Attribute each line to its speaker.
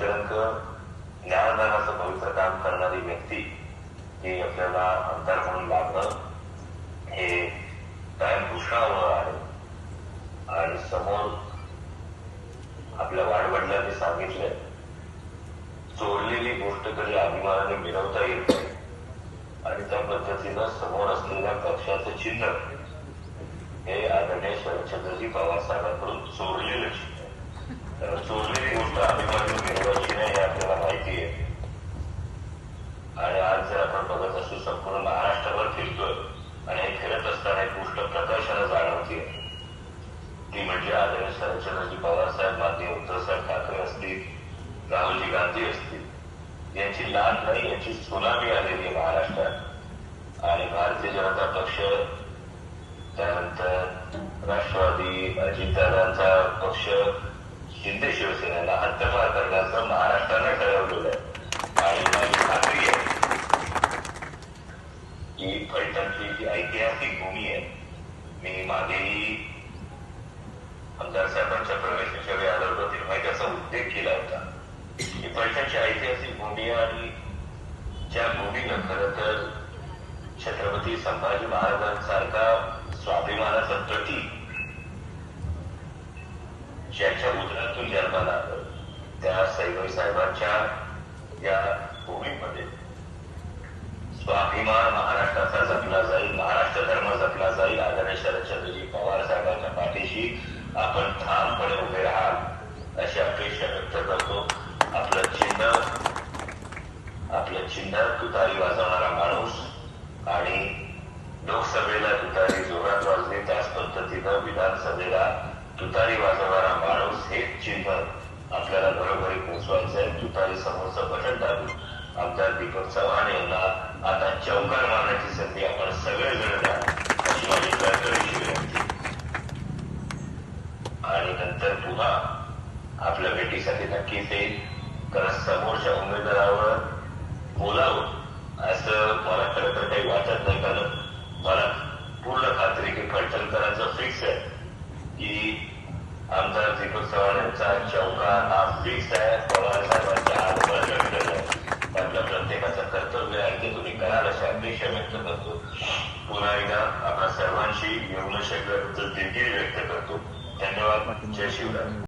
Speaker 1: समाधानाचं पवित्र काम करणारी व्यक्ती ही आपल्याला आमदार म्हणून लागणं हे कायम भूषणावं आहे. आणि समोर आपल्या वाडवडिलांनी सांगितलंय चोरलेली गोष्ट कधी अभिमानाने मिळवता येत नाही. आणि त्या पद्धतीनं समोर असलेल्या पक्षाचं चिन्ह हे आदरणीय शरदचंद्रजी पवार साहेबांकडून चोरलेलं चिन्ह आहे. तर चोरलेली गोष्ट मिळवायची नाही हे आपल्याला माहिती आहे आणि आज जर आपण बघत असू संपूर्ण महाराष्ट्रावर फिरतोय आणि हे फिरत असताना एक गोष्ट जाणवते ती म्हणजे आदरणीय शरदचंद्रजी पवार साहेब माननीय ठाकरे असतील राहुलजी गांधी असतील. यांची लाट नाही याची सुनामी आलेली आहे महाराष्ट्रात. आणि भारतीय जनता पक्ष त्यानंतर राष्ट्रवादी अजितदादांचा पक्ष शिंदे शिवसेनेला हद्दपार करण्याचं महाराष्ट्रानं ठरवलेलं आहे. आणि माझी खात्री आहे की फलटणची जी ऐतिहासिक भूमी आहे मी मागेही आमदार साहेबांच्या प्रवेशाच्या वेळी आलो होतो तेव्हा त्याचा उल्लेख केला होता. की फलटणची ऐतिहासिक भूमी आणि ज्या भूमीनं खरं तर छत्रपती संभाजी महाराजांसारखा स्वाभिमानाचं प्रतीक ज्याच्या उदरातून जन्माला आलं त्या सैगोई साहेबांच्या या भूमीमध्ये स्वाभिमान महाराष्ट्राचा जपला जाईल महाराष्ट्र धर्म जपला जाईल. आदरणीय शरदचंद्रजी पवार साहेबांच्या पाठीशी आपण ठामपणे उभे राहाल अशी अपेक्षा व्यक्त करतो. आपलं चिन्ह आपलं चिन्ह तुतारी वाजवणारा माणूस आणि लोकसभेला तुतारी जोरात वाजली त्याच पद्धतीनं विधानसभेला तुतारी वाजवणारा माणूस हेच चिन्ह आपल्याला घरोघरी पोहोचवायचं आहे तुतारी समोरचं बटन दाबून आमदार दीपक चव्हाण यांना आता चौकार मारण्याची संधी आपण सगळेजण द्या. अशी माझी कळकळीची विनंती आणि नंतर पुन्हा आपल्या भेटीसाठी नक्कीच येईल. कारण समोरच्या उमेदवारावर बोलावं असं मला खरं तर काही वाटत नाही कारण मला पूर्ण खात्री की फलटणकरांचं फिक्स आहे की आमदार चौका पवार साहेबांच्या आहे प्रत्येकाचं कर्तव्य आहे ते तुम्ही कराल अशी अपेक्षा व्यक्त करतो पुन्हा एकदा आपल्या सर्वांशी येऊन शकत देखील व्यक्त करतो. धन्यवाद. जय शिवराय.